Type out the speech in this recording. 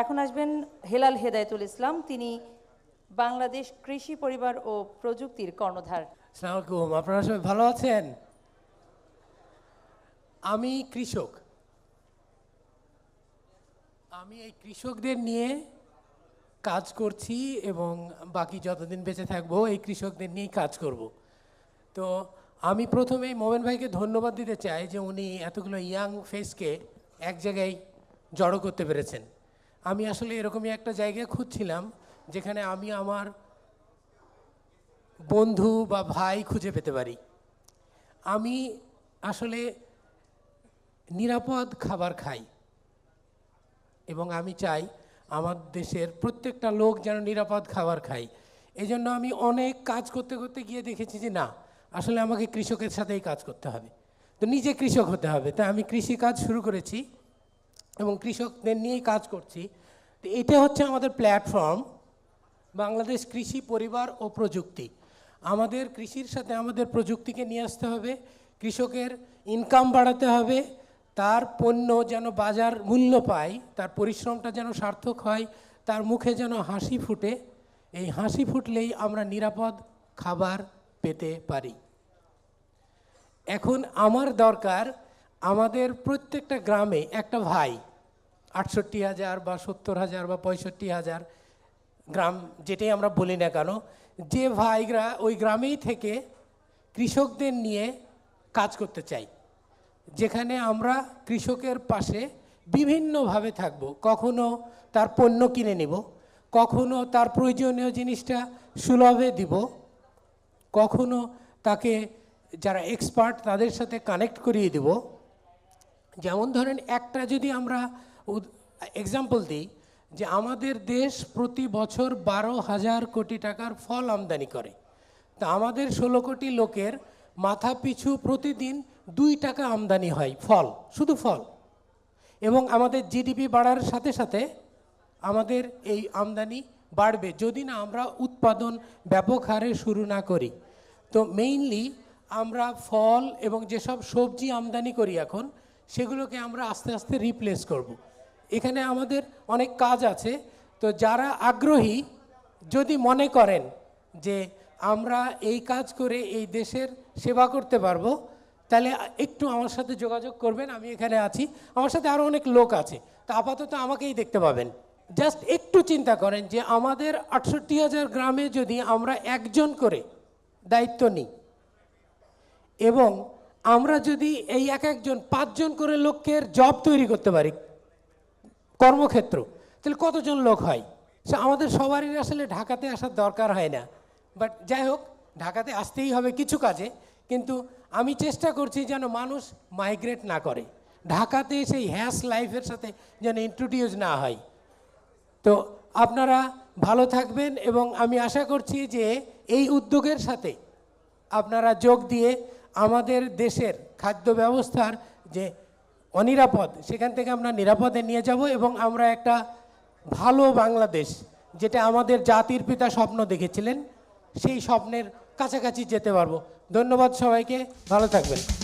এখন আসবেন হেলাল হেদায়েতুল ইসলাম, তিনি বাংলাদেশ কৃষি পরিবার ও প্রযুক্তির কর্ণধার। আসসালামু আপনারা সবাই ভালো আছেন? আমি কৃষক। আমি এই কৃষকদের নিয়ে কাজ করছি এবং বাকি যতদিন বেঁচে থাকব, এই কৃষকদের নিয়েই কাজ করব। তো আমি প্রথমেই মোমেন ভাইকে ধন্যবাদ দিতে চাই যে উনি এতগুলো ইয়াং ফেসকে এক জায়গায় জড়ো করতে পেরেছেন। আমি আসলে এরকমই একটা জায়গায় খুঁজছিলাম, যেখানে আমি আমার বন্ধু বা ভাই খুঁজে পেতে পারি। আমি আসলে নিরাপদ খাবার খাই এবং আমি চাই আমার দেশের প্রত্যেকটা লোক যেন নিরাপদ খাবার খায়। এই জন্য আমি অনেক কাজ করতে করতে গিয়ে দেখেছি যে, না, আসলে আমাকে কৃষকের সাথেই কাজ করতে হবে। তো নিজে কৃষক হতে হবে। তাই আমি কৃষি কাজ শুরু করেছি এবং কৃষকদের নিয়েই কাজ করছি। এটা হচ্ছে আমাদের প্ল্যাটফর্ম বাংলাদেশ কৃষি পরিবার ও প্রযুক্তি। আমাদের কৃষির সাথে আমাদের প্রযুক্তিকে নিয়ে আসতে হবে, কৃষকের ইনকাম বাড়াতে হবে, তার পণ্য যেন বাজার মূল্য পায়, তার পরিশ্রমটা যেন সার্থক হয়, তার মুখে যেন হাসি ফুটে, এই হাসি ফুটলেই আমরা নিরাপদ খাবার পেতে পারি। এখন আমার দরকার আমাদের প্রত্যেকটা গ্রামে একটা ভাই আটষট্টি হাজার বা সত্তর হাজার বা পঁয়ষট্টি হাজার গ্রাম যেটাই আমরা বলি না কেন, যে ভাইরা ওই গ্রামেই থেকে কৃষকদের নিয়ে কাজ করতে চাই, যেখানে আমরা কৃষকের পাশে বিভিন্নভাবে থাকব। কখনো তার পণ্য কিনে নেব, কখনো তার প্রয়োজনীয় জিনিসটা সুলভে দিব, কখনো তাকে যারা এক্সপার্ট তাদের সাথে কানেক্ট করিয়ে দেব। যেমন ধরেন একটা যদি আমরা এক্সাম্পল দিই, যে আমাদের দেশ প্রতি বছর বারো হাজার কোটি টাকার ফল আমদানি করে। তা আমাদের ষোলো কোটি লোকের মাথা পিছু প্রতিদিন দুই টাকা আমদানি হয় ফল, শুধু ফল। এবং আমাদের জিডিপি বাড়ার সাথে সাথে আমাদের এই আমদানি বাড়বে, যদি না আমরা উৎপাদন ব্যাপক হারে শুরু না করি। তো মেইনলি আমরা ফল এবং যেসব সবজি আমদানি করি এখন, সেগুলোকে আমরা আস্তে আস্তে রিপ্লেস করব। এখানে আমাদের অনেক কাজ আছে। তো যারা আগ্রহী, যদি মনে করেন যে আমরা এই কাজ করে এই দেশের সেবা করতে পারব, তাহলে একটু আমার সাথে যোগাযোগ করবেন, আমি এখানে আছি। আমার সাথে আরও অনেক লোক আছে। তা আপাতত আমাকেই দেখতে পাবেন। জাস্ট একটু চিন্তা করেন যে আমাদের আটষট্টি হাজার গ্রামে যদি আমরা একজন করে দায়িত্ব নিই, এবং আমরা যদি এই এক একজন পাঁচজন করে লোকের জব তৈরি করতে পারি কর্মক্ষেত্র। তাহলে কতজন লোক হয়? সে আমাদের সবারই আসলে ঢাকাতে আসার দরকার হয় না। বাট যাই হোক, ঢাকাতে আসতেই হবে কিছু কাজে। কিন্তু আমি চেষ্টা করছি যেন মানুষ মাইগ্রেট না করে। ঢাকাতে সেই হ্যাস লাইফের সাথে যেন ইন্ট্রোডিউস না হয়। তো আপনারা ভালো থাকবেন এবং আমি আশা করছি যে এই উদ্যোগের সাথে আপনারা যোগ দিয়ে আমাদের দেশের খাদ্য ব্যবস্থার যে অনিরাপদ। সেখান থেকে আমরা নিরাপদে নিয়ে যাব এবং আমরা একটা ভালো বাংলাদেশ, যেটা আমাদের জাতির পিতা স্বপ্ন দেখেছিলেন, সেই স্বপ্নের কাছাকাছি যেতে পারব। ধন্যবাদ সবাইকে, ভালো থাকবেন।